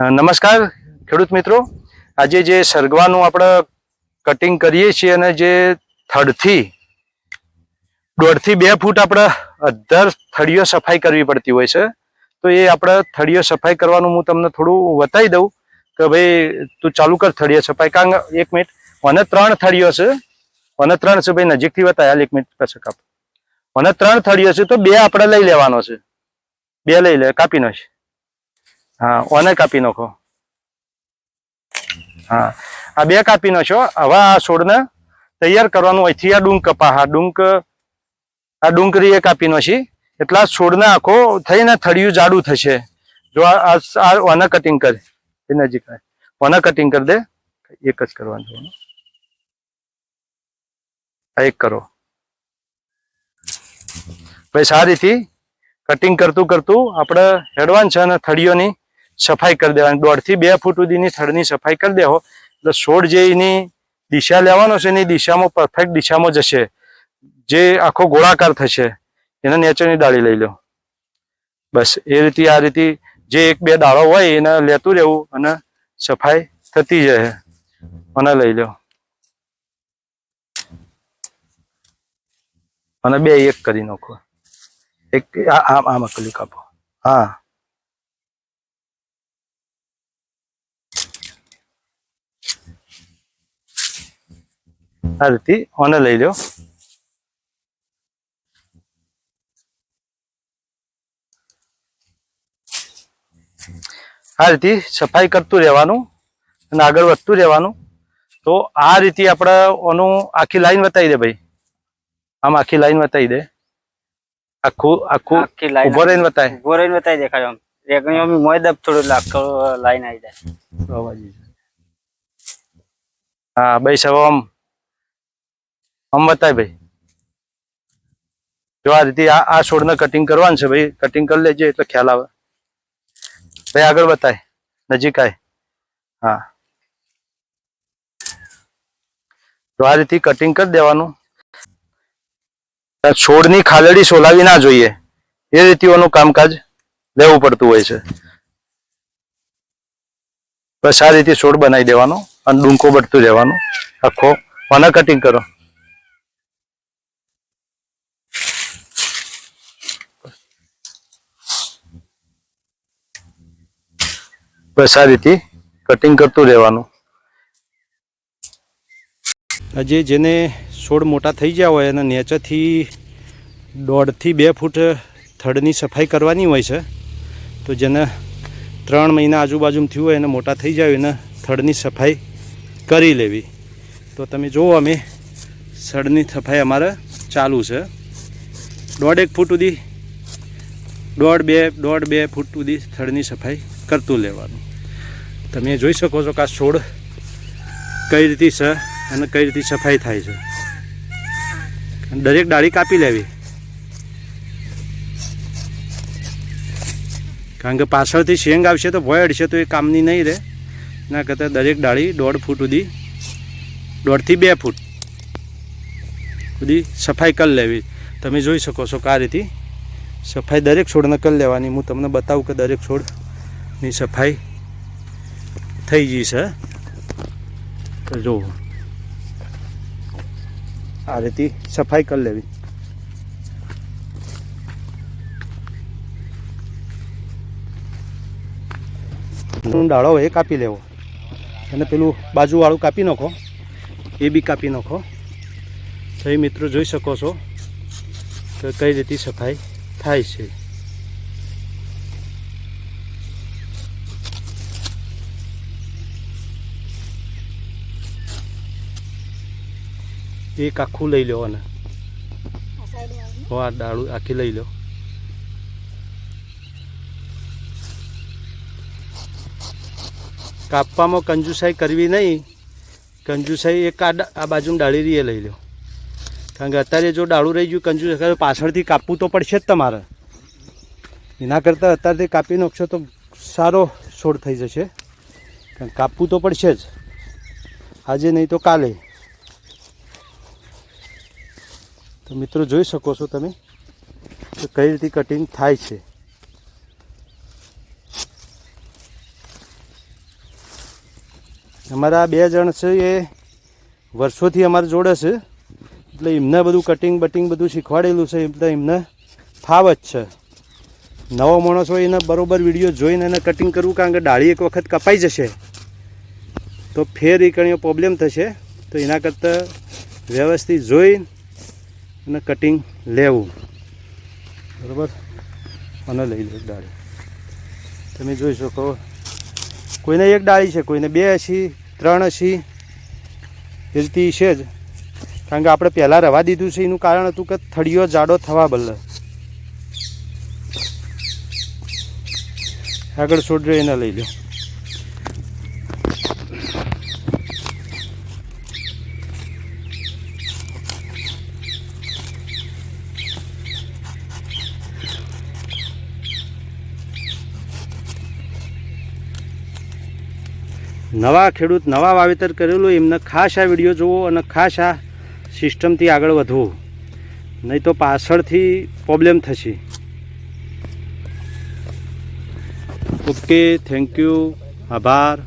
નમસ્કાર, ખેડૂત મિત્રો. આજે જે સરગવાનું આપણે કટિંગ કરીએ છીએ અને જે થડથી, દોઢથી બે ફૂટ આપણે અધર થળીઓ સફાઈ કરવી પડતી હોય છે. તો એ આપણે થળીઓ સફાઈ કરવાનું હું તમને થોડું બતાવી દઉં કે ભાઈ, તું ચાલુ કર થળીઓ સફાઈ. કારણ એક મિનિટ. મને ત્રણ થળીઓ છે. મને ત્રણ છે, ભાઈ, નજીકથી બતાવ્યા એક મિનિટ કશે કાપ મને ત્રણ થળીઓ છે, તો બે આપણે લઈ લેવાનો છે. બે લઈ લે, કાપી નાખ. હા, ઓને કાપી નાખો. હા, આ બે કાપી નાખો હવે આ છોડને તૈયાર કરવાનું અહીંથી આ ડુંક કપા. હા, ડુંક, આ ડુંકરી એ કાપી નાખી એટલા છોડને આખો થઈને થળિયું જાડું થશે. જો આ ઓને કટિંગ કરે. એ નજીક. ઓને કટિંગ કરી દે. એક જ કરવાનું એક કરો. ભાઈ સારી રીતે કટિંગ કરતું કરતું આપણે હેડવાન છે અને થળીઓની સફાઈ કરી દેવાની. દોઢથી બે ફૂટ સુધીની થડની સફાઈ કરી દેવો એટલે છોડ જે એની દિશા લેવાનો છે એની દિશામાં પરફેક્ટ દિશામાં જશે. જે આખો ગોળાકાર થશે, એને નેચરની ડાળી લઈ લો. બસ, એ રીતે, આ રીતે જે એક બે દાળો હોય એને લેતું રહેવું અને સફાઈ થતી જાય અને લઈ લો. અને બે એક કરી નાખો. એક આમ આમ અકલી કાપો હા. આ રીતે ઓને લઈ લ્યો આ રીતે સફાઈ કરતું રહેવાનું અને આગળ વધતું રહેવાનું તો આ રીતે આપણે ઓનું આખી લાઈન બતાવી દે ભાઈ આમ આખી લાઈન બતાવી દે આખું આખું આખી લાઈન ઊભો રહીને બતાય ઊભો રહીને બતાવી દેખાય આમ રેગણીઓમાં મોય દબ થોડું લાખો લાઈન આવી જાય હા ભાઈ સાહેબ આમ આમ બતાય ભાઈ. જો આ રીતે આ આ છોડને કટિંગ કરવાનું છે ભાઈ. કટિંગ કરી લેજે એટલે ખ્યાલ આવે. ભાઈ આગળ બતાય. નજીક આય. હા. તો આ રીતે કટિંગ કરી દેવાનું. છોડની ખાલડી સોલાવી ના જોઈએ. એ રીતિઓનું કામકાજ લેવું પડતું હોય છે. બસ આ રીતે છોડ બનાવી દેવાનો અને ડુંકો બટતું રહેવાનું. આખો મને કટિંગ કરો. બસ આ કટિંગ કરતું રહેવાનું. આજે જેને છોડ મોટા થઈ ગયા હોય અને નેચરથી દોઢથી બે ફૂટ થડની સફાઈ કરવાની હોય છે. તો જેને ત્રણ મહિના આજુબાજુમાં થયું હોય એને મોટા થઈ જાય એને થડની સફાઈ કરી લેવી. તો તમે જુઓ અમે થડની સફાઈ અમારે ચાલુ છે. દોઢ એક ફૂટ સુધી, દોઢ બે દોઢ બે ફૂટ સુધી થડની સફાઈ કરતું લેવાનું. તમે જોઈ શકો છો કે આ છોડ કઈ રીતે છે અને કઈ રીતે સફાઈ થાય છે. દરેક ડાળી કાપી લેવી. કારણ કે પાછળથી શેંગ આવશે તો ભોય અડશે તો એ કામની નહીં રહે. ના કરતાં દરેક ડાળી દોઢ ફૂટ સુધી, દોઢથી બે ફૂટ સુધી સફાઈ કરી લેવી. તમે જોઈ શકો છો કે આ રીતે સફાઈ દરેક છોડને કરી લેવાની. હું તમને બતાવું કે દરેક છોડની સફાઈ થઈ ગઈ છે. તો જુઓ. આ રીતે સફાઈ કરી લેવી. ડાળો એ કાપી લેવો. અને પેલું બાજુવાળું કાપી નાખો. એ બી કાપી નાખો. તો એ મિત્રો જોઈ શકો છો કે કઈ રીતે સફાઈ થાય છે. એક આખું લઈ લો અને. આ દાળું આખી લઈ લો કાપવામાં કંજુસાઈ કરવી નહીં. કંજુસાઈ એક આ બાજુ ડાળી રહીએ લઈ લો કારણ કે અત્યારે જો ડાળું રહી ગયું કંજુસ પાછળથી કાપવું તો પડશે જ તમારે. એના કરતાં અત્યારથી કાપી નાખશો તો સારો છોડ થઈ જશે. કારણ કાપવું તો પડશે જ. આજે નહીં તો કાલે. તો મિત્રો જોઈ શકો છો તમે કે કઈ રીતે કટિંગ થાય છે. અમારા બે જણ છે એ વર્ષોથી અમારા જોડે છે. એટલે એમને બધું કટિંગ બટિંગ બધું શીખવાડેલું છે. એટલે એમને ફાવ જ છે. નવો માણસ હોય એને બરોબર વીડિયો જોઈને એને કટિંગ કરવું કારણ કે ડાળી એક વખત કપાઈ જશે. તો ફેર એ કણીઓ પ્રોબ્લેમ થશે. તો એના કરતાં વ્યવસ્થિત જોઈ અને કટિંગ લેવું. બરાબર? અને લઈ લો ડાળી. તમે જોઈ શકો. કોઈને એક ડાળી છે, કોઈને બે હશી, ત્રણ હશી. એ રીતે છે જ. કારણ કે આપણે પહેલાં રવા દીધું છે, એનું કારણ હતું કે થળીઓ જાડો થવા બદલે. આગળ છોડજો એને લઈ લો. નવા ખેડૂત, નવા વાવેતર કરેલું એમને ખાસ આ વીડિયો જોવો અને ખાસ આ સિસ્ટમથી આગળ વધવું. નહીં તો પાછળથી પ્રોબ્લેમ થશે. ઓકે થેન્ક યુ આભાર.